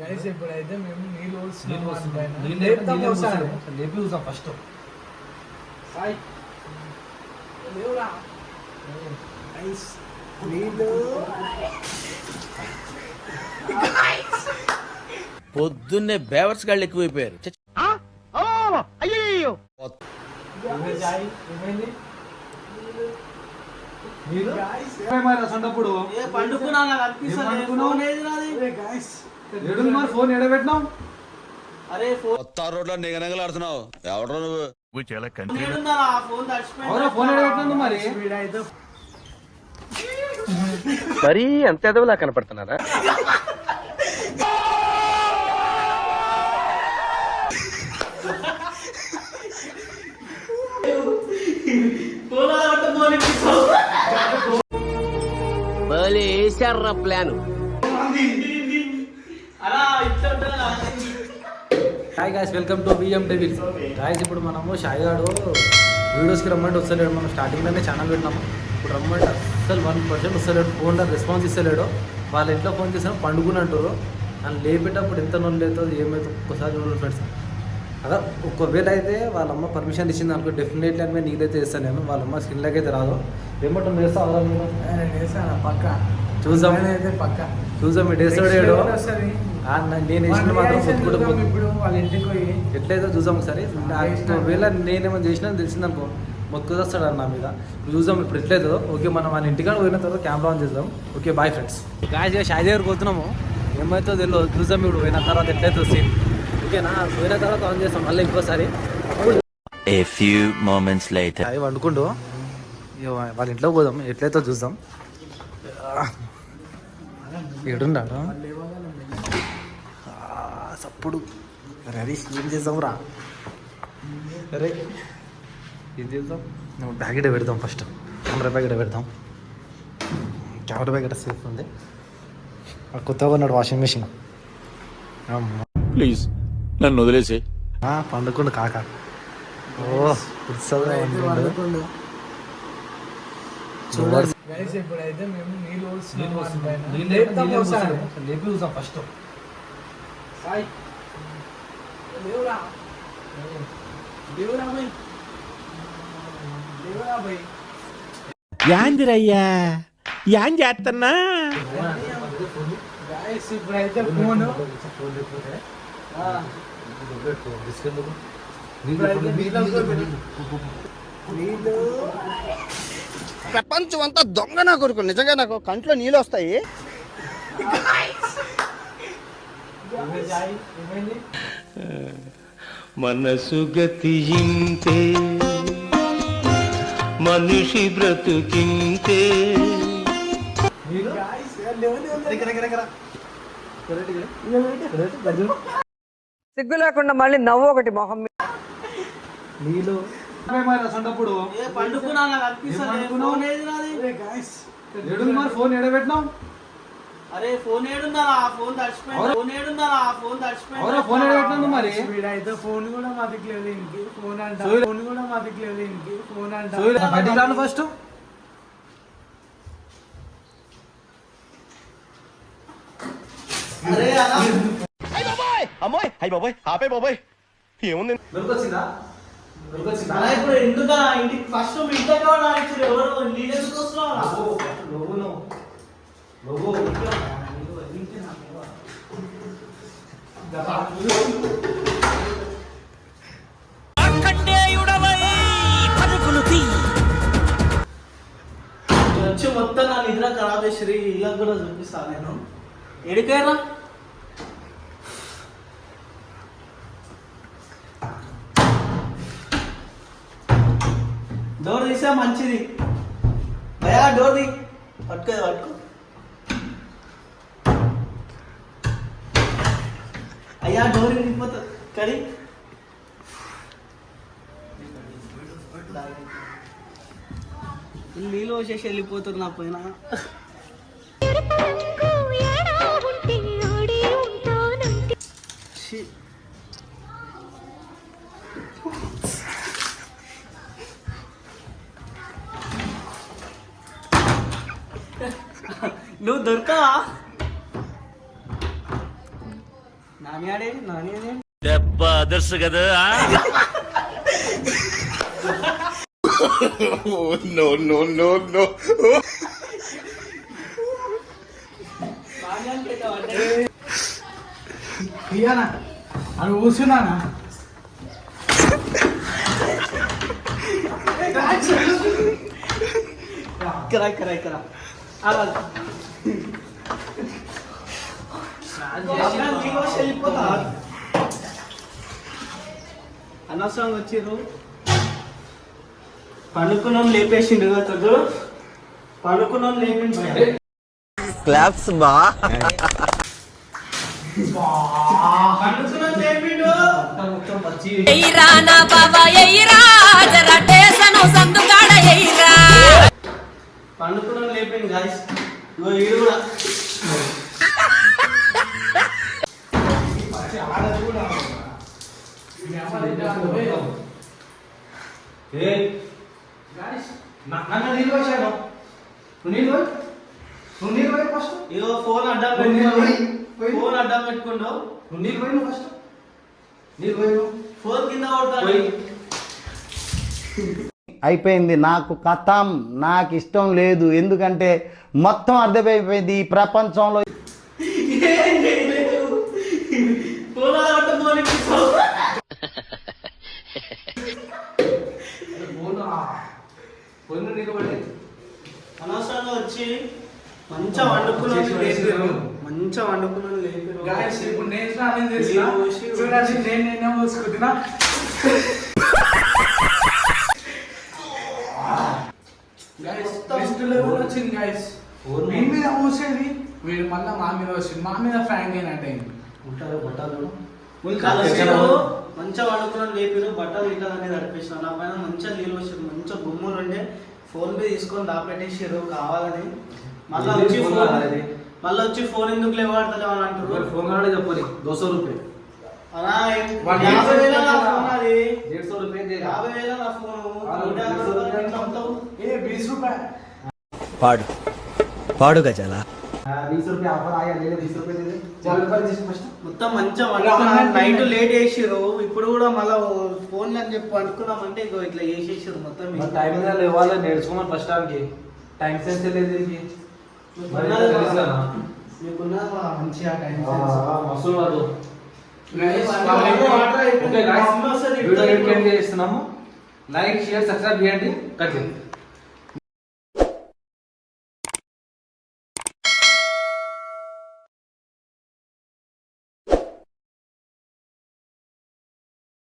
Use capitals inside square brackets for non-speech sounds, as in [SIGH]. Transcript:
Guys ఇప్పుడైతే మేము నీళ్ళు పోస్తున్నాం. లేపి చూసాం ఫస్ట్. సాయి. లేవురా. గైస్, నీళ్ళు. పొద్దున్నే బేవర్స్ గాళ్ళు ఎక్కువైపోయారు. అసంటప్పుడు? ఏ పండుకున్నా మరి ఫోన్ అరే ఫోన్ కొత్త రోడ్లో నిగనగలాడుతున్నావు ఎవడో నువ్వు? ఏడుందా ఆ ఫోన్ తడిచిపోయింది. అవునా ఫోన్ ఎడబెట్టినాను మరి? మరీ అంత ఎదవలా కనపడుతున్నారా? ఫోన్ ఆడబట్ట phone ఇప్పిస్తావు. Plan. Hi guys welcome to BM devils guys ఇప్పుడు మనము షాయిగాడు వీడియోస్కి రమ్మంటే వస్తలేడు. మనం స్టార్టింగ్లోనే ఛానల్ పెట్టినాము. ఇప్పుడు రమ్మంటే అస్సలు వన్ పర్సెంట్ వస్తలేడు. ఫోన్లో రెస్పాన్స్ ఇస్తలేడు. వాళ్ళ ఇంట్లో ఫోన్ చేసినా పండుకున్నట్టు నన్ను లేపేటప్పుడు ఎంత నొల్లు అవుతుంది ఏమవుతుంది ఒక్కసారి చూడండి ఫ్రెండ్స్ అదే ఒకవేళ అయితే వాళ్ళ అమ్మ పర్మిషన్ ఇచ్చింది అనుకో డెఫినెట్లీ అని నేను నీదైతే చేస్తాను నేను. వాళ్ళ అమ్మ స్కిన్లోకి అయితే రాదు. ఏమంటావు వేస్తా నేను వేసాను పక్క. చూద్దాం. అయితే పక్క. చూసాం నేను వేసిన మాత్రం ఇప్పుడు వాళ్ళ ఇంటికి పోయి? ఎట్లయితే చూసాం ఒకసారి. ఒకవేళ నేనేమో చేసినా తెలిసిందనుకో మొక్కు వస్తాడు అన్న మీద. చూద్దాం ఇప్పుడు ఎట్లయితుందో ఓకే మనం మన ఇంటికాడ పోయిన తర్వాత కెమెరా ఆన్ చేద్దాం. Okay bye friends guys Shayi దగ్గర పోతున్నాము. ఏమవుతుందో తెలియదు చూసాం ఇప్పుడు పోయిన తర్వాత ఎట్లయితే సీన్ ఓకేనా? పోయిన తర్వాత ఆన్ చేస్తాం. మళ్ళీ ఇంకోసారి. A few moments later. షాయి వండుకుంటూ వాళ్ళ ఇంట్లో పోదాం. ఎట్లయితే చూద్దాం. ఏడున్నాడు? ఆ, సప్పుడు. హరీష్ ఏం చేద్దాం రా అరే ఏం చేద్దాం? నువ్వు ప్యాకెట్ పెడదాం ఫస్ట్ కెమెరా ప్యాకెట్ పెడదాం. కెమెరా ప్యాకెట్ సేఫ్ ఉంది. ఆ కొత్తగా ఉన్నాడు వాషింగ్ మిషన్ ప్లీజ్ నన్ను వదిలేసి. పండుకుండు కాక. ఓ ఉత్సవం అనుకుండు చూడండి. గైస్ ఇప్పుడైతే మేము నీళ్ళు పోస్తున్నాం పైన. నీళ్ళు భయ్. యాందిరయ్యా యాం చేస్తున్నా ఇప్పుడైతే ఫోన్ ప్రపంచం అంతా దొంగ నా కొడుకు నిజంగా నాకు కంట్లో నీళ్ళు వస్తాయి. [LAUGHS] మనసు గతింతే మనిషి బ్రతుకింతే. సిగ్గు లేకుండా మళ్ళీ నవ్వు ఒకటి మొహం మీద. నీళ్ళు అసంటప్పుడు ఏ పండుకున్నా ఫోన్ ఎడబెట్టినాం అరే ఫోన్ ఏడుందా? ఆ ఫోన్ తడిచిపోయింది? ఫోన్ ఆ ఫోన్ తడిచిపోయింది. అవునా ఫోన్ ఎడబెట్టినాను మరి? వీడైతే ఫోన్ కూడా మా దిక్కులేదు ఫోన్ అంట. సూర్య- ఫోన్ కూడా మా దిక్కులేదు ఇంకి. ఫోన్ అంట. చూడు, బయటికి రాను ఫస్ట్ అరే అలా అమ్మోయ్! అయ్యి బాబోయ్! ఆపే బాబోయ్! ఏముంది? దొరికొచ్చిందా? ఇప్పుడు ఎందుకు ఇంటికి ఫస్ట్ మీ ఇంటికి ఎవరు? నీళ్ళు ఎందుకు వస్తున్నావు? వచ్చి మొత్తం నా నిద్ర ఖరాబ్ శ్రీ ఇలా కూడా చూపిస్తాను నేను. ఎడికైనా డోర్ తీసా మంచిది. భయా డోర్ తీ. పట్టుకో పట్టుకో. అయ్యా డోర్ వెళ్ళిపోతుంది కడి నీళ్ళు వచ్చేసి వెళ్ళిపోతున్నారు నా పైన ఛీ. నువ్వు దొరకవా నాని ఆడే నాని ఆడే దెబ్బ అదర్సు కదా No, no, no, no. ఇయ్యానా అది కూర్చున్నానా ఇక్కడ ఇక్కడ ఇక్కడ అలా అనవసరంగా వచ్చిర్రు. పండుకున్నాం లేపేసిండు కదా పండుకున్నాం లేపిండు వచ్చి ఎయిరా నా బాబా ఎయిరా. జర టేసను సందుకాడ ఎయిరా. పండుకున్నాం లేపిండు గాయస్ ఇగో ఈడు కూడా. నన్ను నీళ్ళు వచ్చాను నువ్వు నీళ్ళు నువ్వు నీళ్ళు పోయి ఫస్ట్ ఫోన్ అడ్డం పెట్టుకున్నావు ఫోన్ అడ్డం నువ్వు నీళ్ళు పోయి నువ్వు ఫస్ట్ నీళ్ళు పోయి ఫోన్ కింద అయిపోయింది. నాకు కథం నాకు ఇష్టం లేదు. ఎందుకంటే మొత్తం అర్థమైపోయింది ఈ ప్రపంచంలో ఏం చేయలేదు ఫోన్ ఆడట ఫోన్ ఇప్పిస్తావు అనవసరంగా వచ్చి మంచిగా వండుకున్నాను మంచిగా వండుకున్నాను ఇప్పుడు నేను నేను నేనే పోసుకుంటున్నా వచ్చింది గైస్ మీ మీద పోసేది వీడు మళ్ళీ మా మీద వచ్చింది మా మీద ఫ్రాంక్ అయినట్టు అయింది ఉంటారు బట్టలు. మంచిగా వండుకున్నాను లేపారు బట్టలు ఇట్లా అనేది నడిపేసిన నా పైన మంచిగా నీళ్ళు వచ్చారు మంచిగా బొమ్మలు ఉండే. ఫోన్ పే తీసుకొని దాపెట్టేసారు కావాలని. మళ్ళీ వచ్చి ఫోన్? మళ్ళీ వచ్చి ఫోన్ ఎందుకు లేవాడతలేవు అని అంటారు ఫోన్ కాడే చెప్పని దోస రూపాయ. అలా వాడు యాభై వేల నా ఫోన్ అది. డేఢ సో రూపాయ యాభై వేల నా రూపాయలు రూపాయలు పాడు. పాడు గజాల? बीस रुपये ऑफर आया ले ले बीस रुपये दे दे चार रुपये जिस फर्स्ट మొత్తం మంచిగా అలా వండుకున్నాం అన్నట్టు నైట్ లేట్ చేసిర్రు ఇప్పుడు కూడా మళ్ళీ ఫోన్ అని చెప్పి వండుకున్నామంటే ఇగో ఇట్లా చేసేసారు మొత్తం మరి టైం మీద లేవాలి నేర్చుకోమని ఫస్ట్ టైంకి టైం సెన్స్ లేదు దీనికి మరి మీకున్నది తెలుసు కదా. మీకున్నది మా మంచిగా టైం ఆ, ఆ, మస్తు వాడు Guys, ఓకే గాయ్స్ అమ్మ వస్తుంది, వీడియో ఇద్దరు ఎండ్ చేస్తున్నాము లైక్ షేర్ సబ్స్క్రైబ్ చేయండి కట్ చేయండి